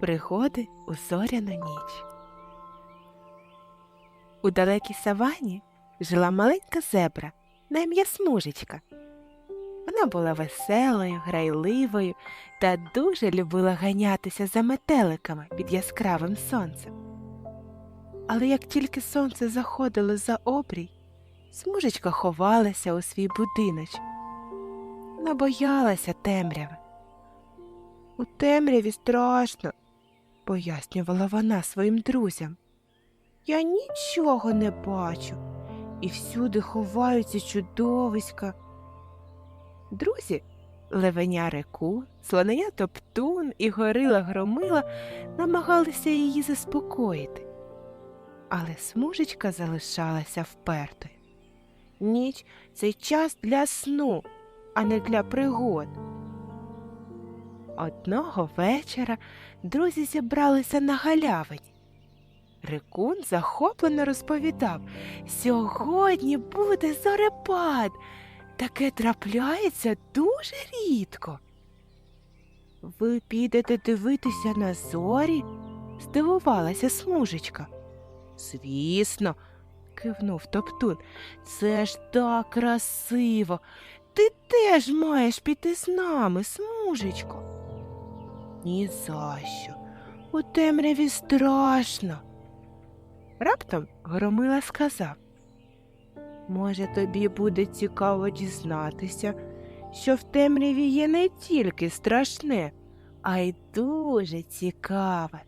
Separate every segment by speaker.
Speaker 1: Пригоди у зоряну ніч. У далекій савані жила маленька зебра на ім'я Смужечка. Вона була веселою, грайливою та дуже любила ганятися за метеликами під яскравим сонцем. Але як тільки сонце заходило за обрій, смужечка ховалася у свій будиночок. Вона боялася темряви. У темряві страшно, пояснювала вона своїм друзям. Я нічого не бачу, і всюди ховаються чудовиська. Друзі, левеня реку, слоненя топтун і горила громила намагалися її заспокоїти. Але смужечка залишалася впертою. Ніч це час для сну, а не для пригод. Одного вечора друзі зібралися на галявині. Рикун захоплено розповідав сьогодні буде зорепад. Таке трапляється дуже рідко. Ви підете дивитися на зорі? здивувалася смужечка. Звісно, кивнув Топтун. Це ж так красиво. Ти теж маєш піти з нами, смужечко. Ні за що. У темряві страшно. Раптом Громила сказав Може, тобі буде цікаво дізнатися, що в темряві є не тільки страшне, а й дуже цікаве.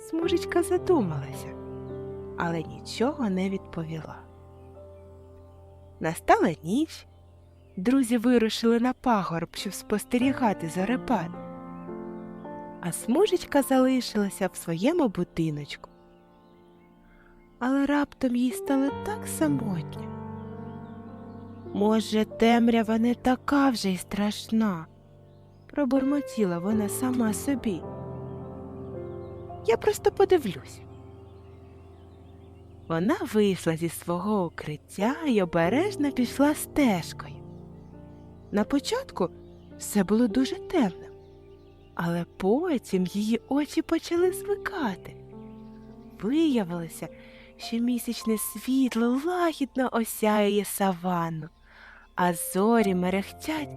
Speaker 1: Смужечка задумалася, але нічого не відповіла. Настала ніч. Друзі вирушили на пагорб, щоб спостерігати зорепад. А смужечка залишилася в своєму будиночку. Але раптом їй стало так самотньо. Може, темрява не така вже й страшна, пробурмотіла вона сама собі. Я просто подивлюсь. Вона вийшла зі свого укриття і обережно пішла стежкою. На початку все було дуже темним, але потім її очі почали звикати. Виявилося, що місячне світло лагідно осяює саванну, а зорі мерехтять,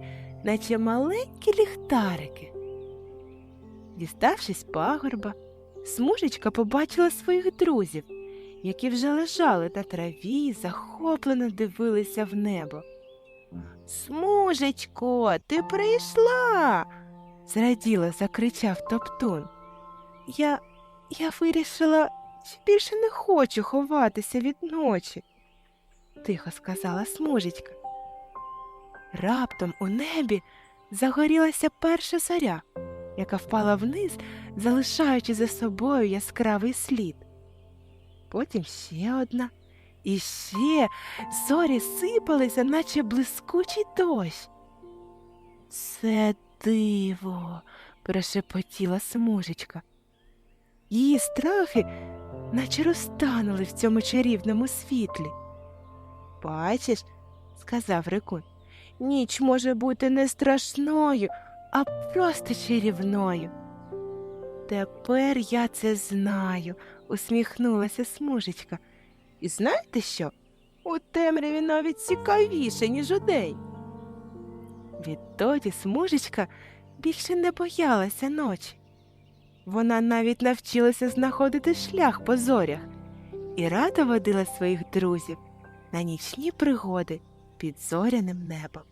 Speaker 1: наче маленькі ліхтарики. Діставшись пагорба, смужечка побачила своїх друзів, які вже лежали на траві і захоплено дивилися в небо. Смужечко, ти прийшла. зраділо закричав Топтун. Я я вирішила, що більше не хочу ховатися від ночі, тихо сказала смужечка. Раптом у небі загорілася перша зоря, яка впала вниз, залишаючи за собою яскравий слід. Потім ще одна. І ще зорі сипалися, наче блискучий дощ. Це диво, прошепотіла смужечка. Її страхи наче розтанули в цьому чарівному світлі. Бачиш, сказав Рикун, ніч може бути не страшною, а просто чарівною. Тепер я це знаю, усміхнулася смужечка. І знаєте що? У темряві навіть цікавіше, ніж удень. Відтоді смужечка більше не боялася ночі. Вона навіть навчилася знаходити шлях по зорях і радо водила своїх друзів на нічні пригоди під зоряним небом.